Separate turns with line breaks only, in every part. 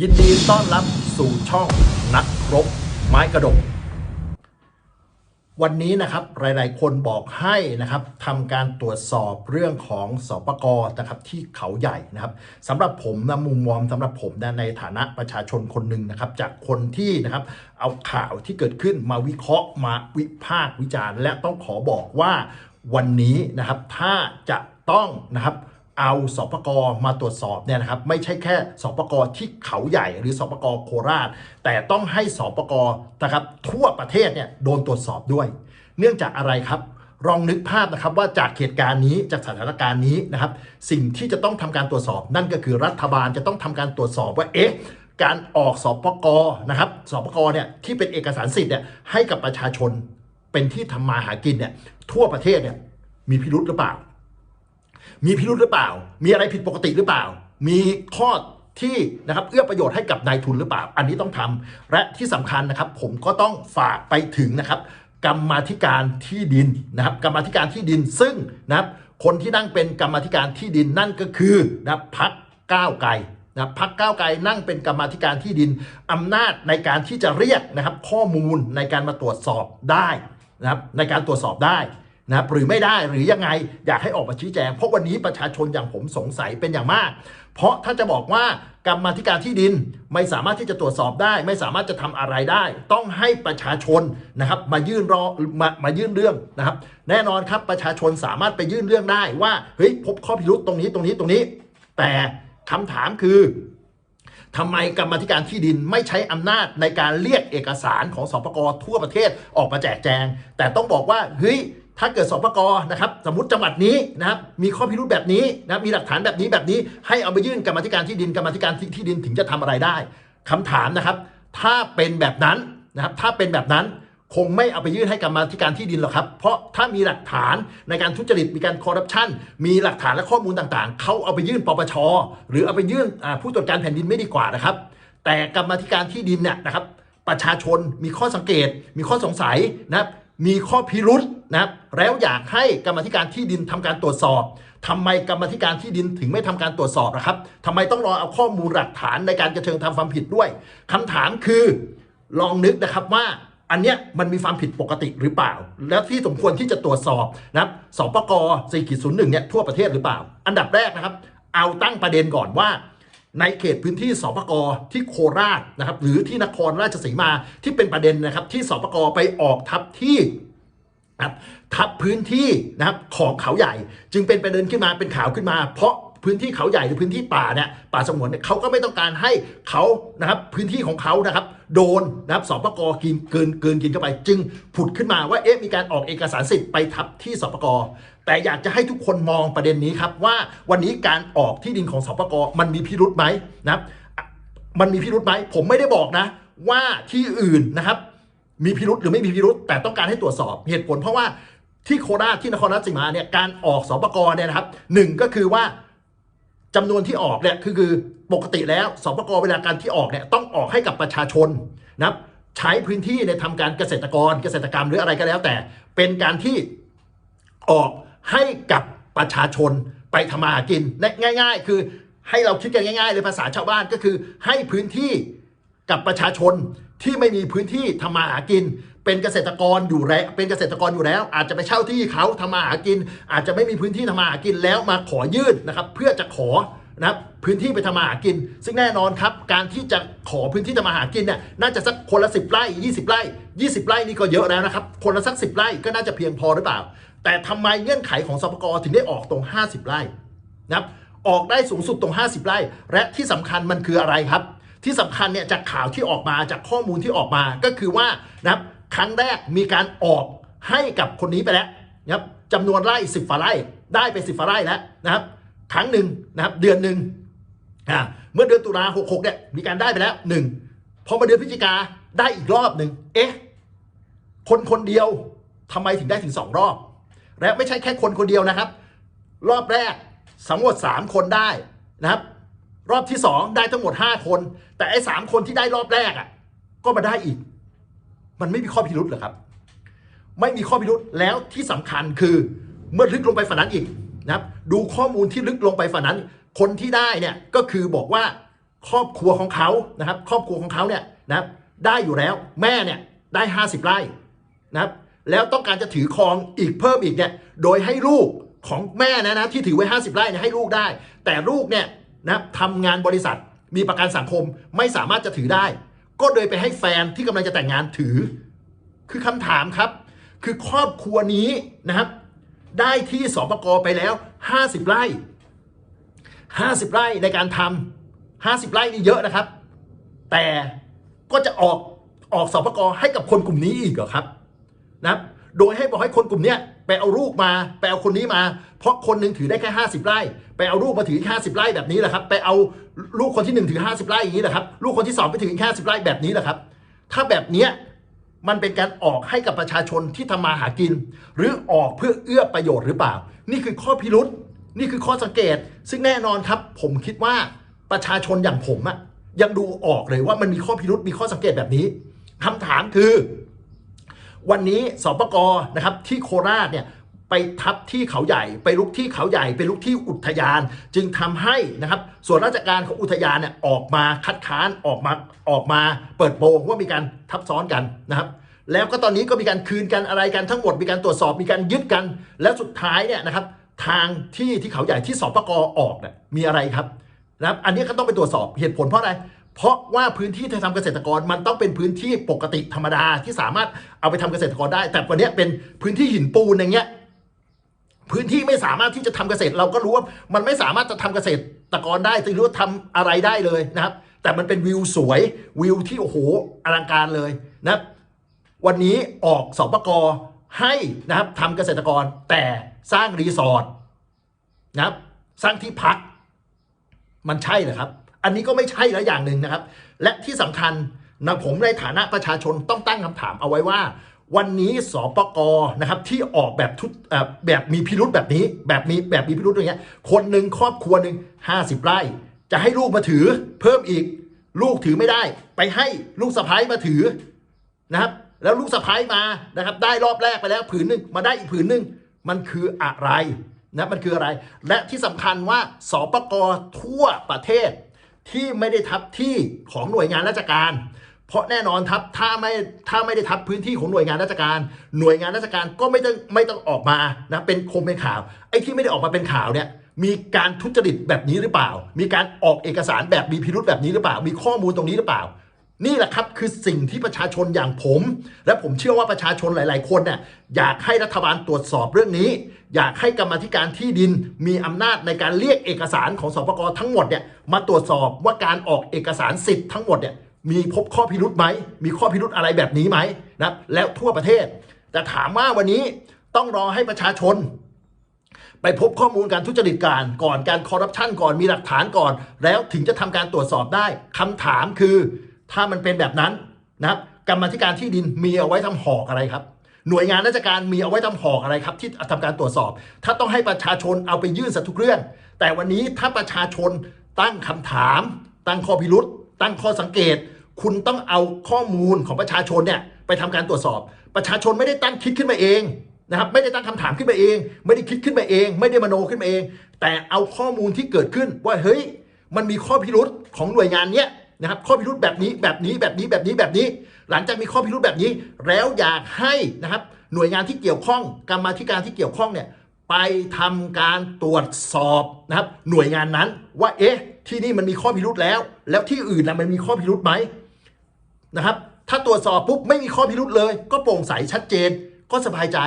ยินดีต้อนรับสู่ช่องนักครบไม้กระดก วันนี้นะครับหลาย ๆ คนบอกให้นะครับทำการตรวจสอบเรื่องของสปกรนะครับที่เขาใหญ่นะครับสำหรับผมนะมุมมองสำหรับผมนะในฐานะประชาชนคนหนึ่งนะครับ จากคนที่นะครับเอาข่าวที่เกิดขึ้นมาวิเคราะห์มาวิพากษ์วิจารณ์ และต้องขอบอกว่าวันนี้นะครับถ้าจะต้องนะครับ เอาสปกมาตรวจสอบเนี่ยนะครับไม่ใช่แค่สปกที่เขาใหญ่หรือสปกโคราช แต่ต้องให้สปกนะครับทั่วประเทศเนี่ยโดนตรวจสอบด้วย เนื่องจากอะไรครับลองนึกภาพนะครับว่าจากเหตุการณ์นี้จากสถานการณ์นี้นะครับ สิ่งที่จะต้องทำการตรวจสอบ นั่นก็คือรัฐบาลจะต้องทำการตรวจสอบว่าเอ๊ะการออกสปกนะครับสปกเนี่ยที่เป็นเอกสารสิทธิ์เนี่ยให้กับประชาชนเป็นที่ทำมาหากินเนี่ยทั่วประเทศเนี่ยมีพิรุธหรือเปล่า มีพิรุธหรือเปล่า มีอะไรผิดปกติหรือเปล่า มีข้อที่นะครับเอื้อประโยชน์ให้กับนายทุนหรือเปล่า อันนี้ต้องทำและที่สำคัญนะครับ ผมก็ต้องฝากไปถึงนะครับกรรมาธิการที่ดินนะครับกรรมาธิการที่ดินซึ่งนะครับคนที่นั่งเป็นกรรมาธิการที่ดินนั่นก็คือนะครับพักก้าวไกลนะพักก้าวไกลนั่งเป็นกรรมาธิการที่ดินอำนาจในการที่จะเรียกนะครับข้อมูลในการมาตรวจสอบได้นะครับในการตรวจสอบได้ นะครับหรือไม่ได้หรือยังไงอยากให้ออกมาชี้แจง เพราะวันนี้ประชาชนอย่างผมสงสัยเป็นอย่างมาก เพราะถ้าจะบอกว่ากรรมธิการที่ดินไม่สามารถที่จะตรวจสอบได้ ไม่สามารถจะทำอะไรได้ ต้องให้ประชาชนนะครับมายื่นรอมามายื่นเรื่องนะครับ แน่นอนครับประชาชนสามารถไปยื่นเรื่องได้ว่าเฮ้ยพบข้อพิรุษตรงนี้ตรงนี้ตรงนี้ แต่คำถามคือทำไมกรรมธิการที่ดินไม่ใช้อำนาจในการเรียกเอกสารของสปกทั่วประเทศออกมาแจกแจง แต่ต้องบอกว่าเฮ้ย ถ้าเกิดสปกนะครับสมมติจังหวัดนี้นะครับมีข้อพิรุธแบบนี้นะมีหลักฐานแบบนี้แบบนี้ ให้เอาไปยื่นกรรมธิการที่ดินกรรมธิการที่ที่ดินถึงจะทำอะไรได้คำถามนะครับ ถ้าเป็นแบบนั้นนะครับถ้าเป็นแบบนั้นคงไม่เอาไปยื่นให้กรรมธิการที่ดินหรอกครับ เพราะถ้ามีหลักฐานในการทุจริต มีการคอร์รัปชัน มีหลักฐานและข้อมูลต่างๆ เขาเอาไปยื่นปปช หรือเอาไปยื่นผู้ตรวจการแผ่นดินไม่ดีกว่านะครับ แต่กรรมธิการที่ดินเนี่ยนะครับ ประชาชนมีข้อสังเกต มีข้อสงสัยนะครับ มีข้อพิรุษนะแล้วอยากให้กรรมธิการที่ดินทำการตรวจสอบทำไมกรรมธิการที่ดินถึงไม่ทำการตรวจสอบนะครับทำไมต้องรอเอาข้อมูลหลักฐานในการกระเชิงทำความผิดด้วยคำถามคือลองนึกนะครับว่าอันเนี้ยมันมีความผิดปกติหรือเปล่า แล้วที่สมควรที่จะตรวจสอบนะครับสปก4ขีดศูนย์หนึ่งเนี่ยทั่วประเทศหรือเปล่า อันดับแรกนะครับ เอาตั้งประเด็นก่อนว่า ในเขตพื้นที่สปกที่โคราชนะครับหรือที่นครราชสีมาที่เป็นประเด็นนะครับที่สปกไปออกทับที่นะทับพื้นที่นะครับของเขาใหญ่ จึงเป็นประเด็นขึ้นมาเป็นข่าวขึ้นมา เพราะพื้นที่เขาใหญ่หรือพื้นที่ป่าเนี่ยป่าสงวนเนี่ยเขาก็ไม่ต้องการให้เขานะครับพื้นที่ของเขานะครับ โดนนะครับสปกกินเกินเกินกินเข้าไป จึงผุดขึ้นมาว่าเอ๊ะมีการออกเอกสารสิทธิ์ไปทับที่สปกแต่อยากจะให้ทุกคนมองประเด็นนี้ครับว่าวันนี้การออกที่ดินของสปกมันมีพิรุธไหมนะครับมันมีพิรุธไหมผมไม่ได้บอกนะ ว่าที่อื่นนะครับ มีพิรุษหรือไม่มีพิรุษแต่ต้องการให้ตรวจสอบเหตุผลเพราะว่าที่โคราชที่นครราชสีมาเนี่ยการออกสปกรเนี่ยนะครับหนึ่งก็คือว่า จำนวนที่ออกเนี่ยคือคือปกติแล้วสปกรเวลาการที่ออกเนี่ยต้องออกให้กับประชาชนนะครับใช้พื้นที่ในทำการเกษตรกรเกษตรกรรมหรืออะไรก็แล้วแต่ เป็นการที่ออกให้กับประชาชนไปทำมาหากินง่าย ๆ คือให้เราคิดกันง่ายๆเลยภาษาชาวบ้านก็คือให้พื้นที่กับประชาชนที่ไม่มีพื้นที่ทำมาหากิน เป็นเกษตรกรอยู่แล้วเป็นเกษตรกรอยู่แล้ว อาจจะไปเช่าที่เขาทำมาหากิน อาจจะไม่มีพื้นที่ทำมาหากินแล้วมาขอยื่นนะครับ เพื่อจะขอนะครับพื้นที่ไปทำมาหากิน ซึ่งแน่นอนครับ การที่จะขอพื้นที่ทำมาหากินเนี่ยน่าจะสักคนละสิบไร่ยี่สิบไร่ยี่สิบไร่นี่ก็เยอะแล้วนะครับ คนละสักสิบไร่ก็น่าจะเพียงพอหรือเปล่า แต่ทำไมเงื่อนไขของสปกถึงได้ออกตรง 50 ไร่นะครับออกได้สูงสุดตรง 50 ไร่ และที่สำคัญมันคืออะไรครับ ที่สำคัญเนี่ยจากข่าวที่ออกมาจากข้อมูลที่ออกมาก็คือว่านะครับ ครั้งแรกมีการออกให้กับคนนี้ไปแล้วนะครับจำนวนไร่สิบฝาไร่ได้ไปสิบฝาไร่แล้วนะครับครั้งหนึ่งนะครับเดือนหนึ่งอ่าเมื่อเดือนตุลาหกหกเนี่ยมีการได้ไปแล้วหนึ่งพอมาเดือนพฤศจิกาได้อีกรอบหนึ่งเอ๊ะคนคนเดียวทำไมถึงได้ถึงสองรอบ และไม่ใช่แค่คนคนเดียวนะครับ รอบแรกสำรวจสามคนได้นะครับ รอบที่สองได้ทั้งหมดห้าคน แต่ไอ้สามคนที่ได้รอบแรกอะก็มาได้อีก มันไม่มีข้อพิรุษเหรอครับ ไม่มีข้อพิรุษแล้วที่สำคัญคือเมื่อลึกลงไปฝันนั้นอีกนะครับดูข้อมูลที่ลึกลงไปฝันนั้น คนที่ได้เนี่ยก็คือบอกว่าครอบครัวของเขานะครับ ครอบครัวของเขาเนี่ยนะครับได้อยู่แล้วแม่เนี่ยได้ 50 ไร่นะครับแล้วต้องการจะถือครองอีกเพิ่มอีกเนี่ยโดยให้ลูกของแม่นะนะที่ถือไว้ 50 ไร่เนี่ยให้ลูกได้ แต่ลูกเนี่ยนะครับทำงานบริษัทมีประกันสังคมไม่สามารถจะถือได้ ก็เลยไปให้แฟนที่กำลังจะแต่งงานถือ คือคำถามครับ คือครอบครัวนี้นะครับ ได้ที่สปกไปแล้ว 50 ไร่ 50 ไร่ในการทำ50 ไร่นี่เยอะนะครับ แต่ก็จะออกออกสปกให้กับคนกลุ่มนี้อีกเหรอครับนะครับ โดยให้บอกให้คนกลุ่มเนี้ย เอาลูกมา ไปเอาคนนี้มา เพราะคนหนึงถือได้แค่ 50 ไร่ ไปเอาลูกมาถือแค่50ไร่แบบนี้แหละครับ ไปเอาลูกคนที่หนึ่งถือ 50 ไร่อย่างนี้แหละครับ ลูกคนที่สองไปถือแค่50ไร่แบบนี้แหละครับ ถ้าแบบเนี้ยมันเป็นการออกให้กับประชาชนที่ทำมาหากิน หรือออกเพื่อเอื้อประโยชน์หรือเปล่า นี่คือข้อพิรุษนี่คือข้อสังเกต ซึ่งแน่นอนครับ ผมคิดว่าประชาชนอย่างผมอะยังดูออกเลยว่ามันมีข้อพิรุษมีข้อสังเกตแบบนี้คำถามคือ วันนี้สปกนะครับที่โคราชเนี่ยไปทับที่เขาใหญ่ ไปลุกที่เขาใหญ่ ไปลุกที่อุทยาน จึงทำให้นะครับส่วนราชการของอุทยานเนี่ยออกมาคัดค้านออกมาออกมาเปิดโปงว่ามีการทับซ้อนกันนะครับ แล้วก็ตอนนี้ก็มีการคืนกันอะไรกันทั้งหมดมีการตรวจสอบมีการยึดกัน แล้วสุดท้ายเนี่ยนะครับทางที่ที่เขาใหญ่ที่สปกออกเนี่ยมีอะไรครับนะครับอันนี้ก็ต้องไปตรวจสอบเหตุผลเพราะอะไร เพราะว่าพื้นที่ที่ทำเกษตรกรมันต้องเป็นพื้นที่ปกติธรรมดาที่สามารถเอาไปทำเกษตรกรได้ แต่วันนี้เป็นพื้นที่หินปูนอย่างเงี้ยพื้นที่ไม่สามารถที่จะทำเกษตร เราก็รู้ว่ามันไม่สามารถจะทำเกษตรกรได้จะรู้ว่าทำอะไรได้เลยนะครับ แต่มันเป็นวิวสวยวิวที่โอ้โหอลังการเลยนะวันนี้ออกสปกให้นะครับทำเกษตรกรแต่สร้างรีสอร์ทนะครับสร้างที่พัก มันใช่เหรอครับ อันนี้ก็ไม่ใช่แล้วอย่างหนึ่งนะครับ และที่สำคัญนะผมในฐานะประชาชนต้องตั้งคำถามเอาไว้ว่า วันนี้สปกนะครับที่ออกแบบทุเอ่อแบบมีพิรุธแบบนี้ แบบมีแบบมีพิรุธอย่างเงี้ย คนหนึ่งครอบครัวหนึ่งห้าสิบไร่ จะให้ลูกมาถือ เพิ่มอีกลูกถือไม่ได้ ไปให้ลูกสะพ้ายมาถือนะครับ แล้วลูกสะพ้ายมานะครับ ได้รอบแรกไปแล้วผืนหนึ่งมาได้อีกผืนหนึ่งมันคืออะไรนะมันคืออะไร และที่สำคัญว่าสปกทั่วประเทศ ที่ไม่ได้ทับที่ของหน่วยงานราชการ เพราะแน่นอนทับถ้าไม่ถ้าไม่ได้ทับพื้นที่ของหน่วยงานราชการ หน่วยงานราชการก็ไม่ต้องไม่ต้องออกมานะเป็นคมเป็นข่าวไอ้ที่ไม่ได้ออกมาเป็นข่าวเนี่ยมีการทุจริตแบบนี้หรือเปล่า มีการออกเอกสารแบบมีพิรุธแบบนี้หรือเปล่า มีข้อมูลตรงนี้หรือเปล่า นี่แหละครับคือสิ่งที่ประชาชนอย่างผม และผมเชื่อว่าประชาชนหลาย ๆ คนเนี่ยอยากให้รัฐบาลตรวจสอบเรื่องนี้ อยากให้กรรมธิการที่ดินมีอำนาจในการเรียกเอกสารของสปกทั้งหมดเนี่ยมาตรวจสอบว่าการออกเอกสารสิทธิ์ทั้งหมดเนี่ยมีพบข้อพิรุธไหม มีข้อพิรุธอะไรแบบนี้ไหมนะแล้วทั่วประเทศ แต่ถามว่าวันนี้ต้องรอให้ประชาชน ไปพบข้อมูลการทุจริตการก่อนการคอร์รัปชันก่อนมีหลักฐานก่อน แล้วถึงจะทำการตรวจสอบได้คำถามคือ ถ้ามันเป็นแบบนั้นนะครับกรรมธิการที่ดินมีเอาไว้ทำหอกอะไรครับ หน่วยงานราชการมีเอาไว้ทำหอกอะไรครับ ที่ทำการตรวจสอบ ถ้าต้องให้ประชาชนเอาไปยื่นสักทุกเรื่อง แต่วันนี้ถ้าประชาชนตั้งคำถาม ตั้งข้อพิรุษตั้งข้อสังเกต คุณต้องเอาข้อมูลของประชาชนเนี่ยไปทำการตรวจสอบ ประชาชนไม่ได้ตั้งคิดขึ้นมาเองนะครับไม่ได้ตั้งคำถามขึ้นมาเอง ไม่ได้คิดขึ้นมาเอง ไม่ได้มโนขึ้นมาเอง แต่เอาข้อมูลที่เกิดขึ้นว่าเฮ้ย มันมีข้อพิรุษของหน่วยงานเนี้ย นะครับข้อพิรุษแบบนี้แบบนี้แบบนี้แบบนี้แบบนี้ หลังจากมีข้อพิรุษแบบนี้ แล้วอยากให้นะครับหน่วยงานที่เกี่ยวข้องกรรมาธิการที่เกี่ยวข้องเนี่ยไปทำการตรวจสอบนะครับหน่วยงานนั้นว่าเอ๊ะที่นี่มันมีข้อพิรุษแล้ว แล้วที่อื่นนะมันมีข้อพิรุษไหมนะครับถ้าตรวจสอบปุ๊บไม่มีข้อพิรุษเลย ก็โปร่งใสชัดเจนก็สบายใจ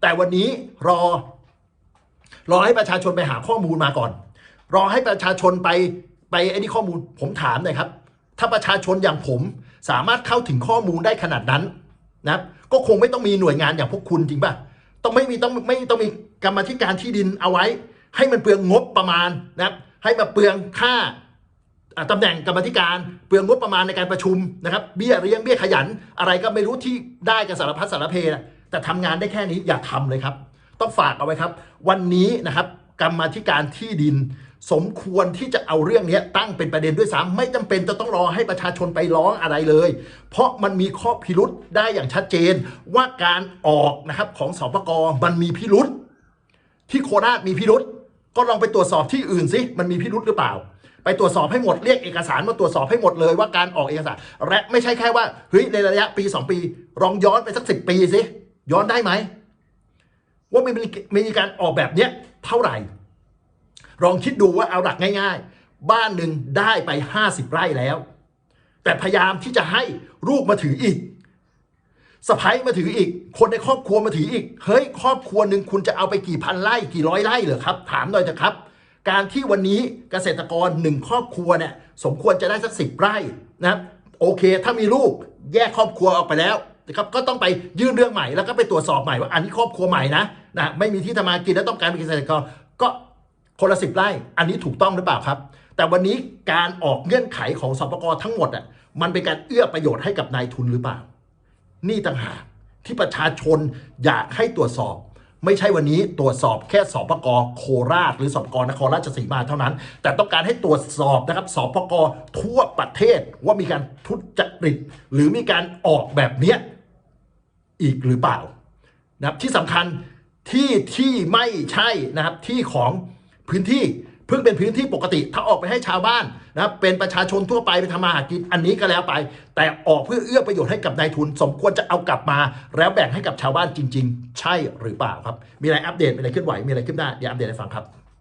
แต่วันนี้รอ รอให้ประชาชนไปหาข้อมูลมาก่อน รอให้ประชาชนไปไปไอ้นี่ข้อมูลผมถามหน่อยครับ ถ้าประชาชนอย่างผมสามารถเข้าถึงข้อมูลได้ขนาดนั้นนะก็คงไม่ต้องมีหน่วยงานอย่างพวกคุณจริงป่ะต้องไม่มีต้องไม่ต้องมีกรรมธิการที่ดินเอาไว้ ให้มันเปลืองงบประมาณนะครับให้มาเปลืองค่าอ่าตำแหน่งกรรมธิการเปลืองงบประมาณในการประชุมนะครับเบี้ยเลี้ยงเบี้ยขยัน อะไรก็ไม่รู้ที่ได้กันสารพัดสารเพนะแต่ทำงานได้แค่นี้อย่าทำเลยครับ ต้องฝากเอาไว้ครับ วันนี้นะครับกรรมธิการที่ดิน สมควรที่จะเอาเรื่องนี้ตั้งเป็นประเด็นด้วยซ้ำไม่จำเป็นจะต้องรอให้ประชาชนไปร้องอะไรเลย เพราะมันมีข้อพิรุษได้อย่างชัดเจน ว่าการออกนะครับของสปกมันมีพิรุษที่โคราชมีพิรุษก็ลองไปตรวจสอบที่อื่นสิมันมีพิรุษหรือเปล่า ไปตรวจสอบให้หมดเรียกเอกสารมาตรวจสอบให้หมดเลยว่าการออกเอกสาร และไม่ใช่แค่ว่าเฮ้ยในระยะปีสองปีลองย้อนไปสักสิบปีสิย้อนได้ไหมว่ามีมีการออกแบบเนี้ยเท่าไหร่ ลองคิดดูว่าเอาหลักง่าย ๆ บ้านหนึ่งได้ไป 50 ไร่แล้ว แต่พยายามที่จะให้ลูกมาถืออีกสะพ้ายมาถืออีก คนในครอบครัวมาถืออีก เฮ้ย ครอบครัวหนึ่งคุณจะเอาไปกี่พันไร่กี่ร้อยไร่เหรอครับ ถามหน่อยเถอะครับ การที่วันนี้เกษตรกรหนึ่งครอบครัวเนี่ยสมควรจะได้สักสิบไร่นะครับโอเค ถ้ามีลูกแยกครอบครัวออกไปแล้วนะครับก็ต้องไปยื่นเรื่องใหม่แล้วก็ไปตรวจสอบใหม่ว่าอันนี้ครอบครัวใหม่นะนะไม่มีที่ทำมากินแล้วต้องการเป็นเกษตรกรก็ คนละสิบไร่ อันนี้ถูกต้องหรือเปล่าครับ แต่วันนี้การออกเงื่อนไขของสปกทั้งหมดอะมันเป็นการเอื้อประโยชน์ให้กับนายทุนหรือเปล่า นี่ต่างหากที่ประชาชนอยากให้ตรวจสอบ ไม่ใช่วันนี้ตรวจสอบแค่สอบประกอโคราช หรือสปกนครราชสีมาเท่านั้น แต่ต้องการให้ตรวจสอบนะครับสอบประกอทั่วประเทศว่ามีการทุจริตหรือมีการออกแบบเนี้ยอีกหรือเปล่านะครับที่สำคัญที่ที่ไม่ใช่นะครับที่ของ พื้นที่เพิ่งเป็นพื้นที่ปกติ ถ้าออกไปให้ชาวบ้านนะเป็นประชาชนทั่วไปไปทำมาหากินอันนี้ก็แล้วไป แต่ออกเพื่อเอื้อประโยชน์ให้กับนายทุน สมควรจะเอากลับมา แล้วแบ่งให้กับชาวบ้านจริง ๆ ใช่หรือเปล่าครับ มีอะไรอัปเดตมีอะไรเคลื่อนไหวมีอะไรขึ้นหน้าเดี๋ยวอัปเดตให้ฟังครับ